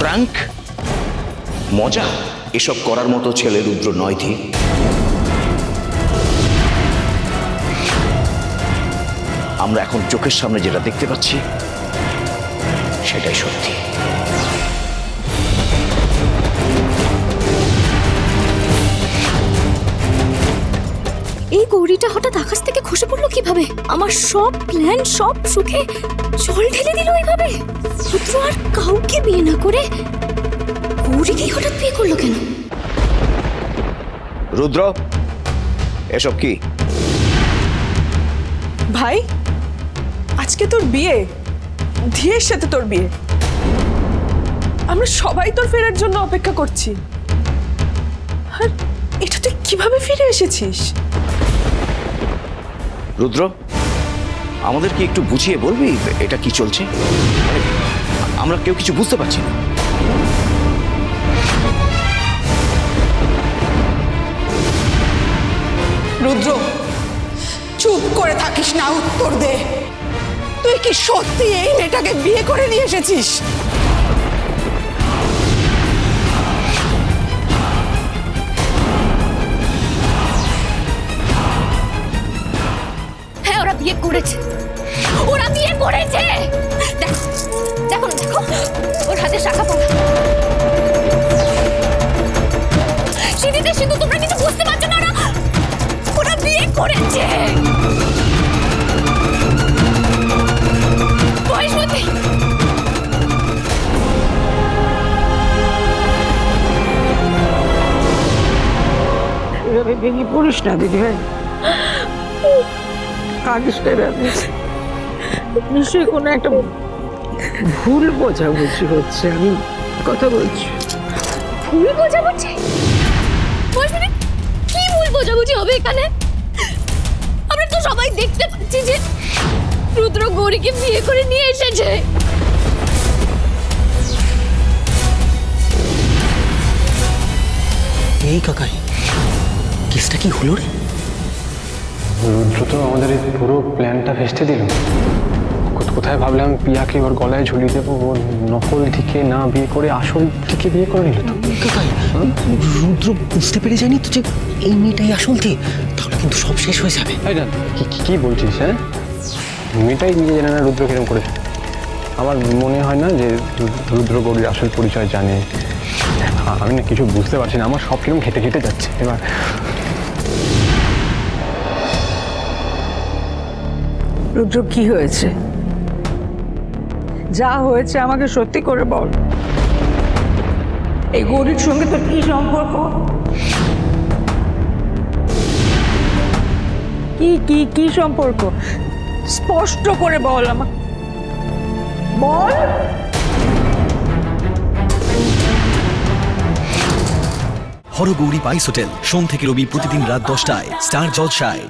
Prank মজা? এসব করার মতো ছেলে রুদ্র নয় ধীর। আমরা এখন চোখের সামনে যেটা দেখতে পাচ্ছি, সেটাই সত্যি। গৌরীটা হঠাৎ আকাশ থেকে খসে পড়ল কীভাবে? আমার সব প্ল্যান সব সুখে জল ঢেলে দিল এইভাবে। পুত্র আর কাউকে বিয়ে না করে গৌরীকেই হঠাৎ বিয়ে করল কেন? রুদ্র এসব কি? ভাই আজকে তোর বিয়ে। ধীরের সাথে তোর বিয়ে। আমরা সবাই তোর ফেরার জন্য অপেক্ষা করছি। আর এটা তুই কীভাবে ফিরে এসেছিস? রুদ্র, আমাদের কি একটু বুঝিয়ে বলবি এটা কি চলছে? আমরা কেউ কিছু বুঝতে পারছি না। রুদ্র, চুপ করে থাকিস না উত্তর দে। তুই কি সত্যি এই মেয়েটাকে বিয়ে করে নিয়ে এসেছিস? বিয়ে করেছে। ওরা বিয়ে করেছে। দেখো দেখো ওর হাতে শাখা পড়া। সিঁড়িতে তোমরা কিছু বুঝতে পারছ না ওরা ওরা বিয়ে করেছে। পড়িস না, দিদি ভাই। না নিশ্চয়ই কোনো একটা ভুল বোঝাবুঝি হচ্ছে আমি কথা বলছি। ভুল বোঝাবুঝি? কি ভুল বোঝাবুঝি হবে এখানে? আমরা তো সবাই দেখতে পাচ্ছি যে রুদ্র গৌরীকে বিয়ে করে নিয়ে এসেছে। এই কাকাই কেসটা কি হলো রে? রুদ্র তো আমাদের এই পুরো প্ল্যানটা ভেস্তে দিল। কোথায় ভাবলাম পিয়াকে ওর গলায় ঝুলিয়ে দেবো? ওর নকল দিকে না বিয়ে করে আসল দিকে বিয়ে করে নিল তো। রুদ্র বুঝতে পেরে যায়নি তো যে এই মেয়েটাই আসল তে তাহলে কিন্তু সব শেষ হয়ে যাবে। তাই না কি বলছিস হ্যাঁ? মেয়েটাই নিজে জানে না রুদ্র কিরম করেছে। আমার মনে হয় না যে রুদ্র গৌরীর আসল পরিচয় জানে। আমি না কিছু বুঝতে পারছি না আমার সব কিরম ঘেটে ঘেটে যাচ্ছে। এবার রুদ্র, কি হয়েছে? যা হয়েছে আমাকে সত্যি করে বল। এই গরির সঙ্গে তোর কি সম্পর্ক? কি কি কি সম্পর্ক? স্পষ্ট করে বল আমাকে। বল। হরগৌরী বাইস হোটেল সোম থেকে রবি প্রতিদিন রাত দশটায়, স্টার জলসায়।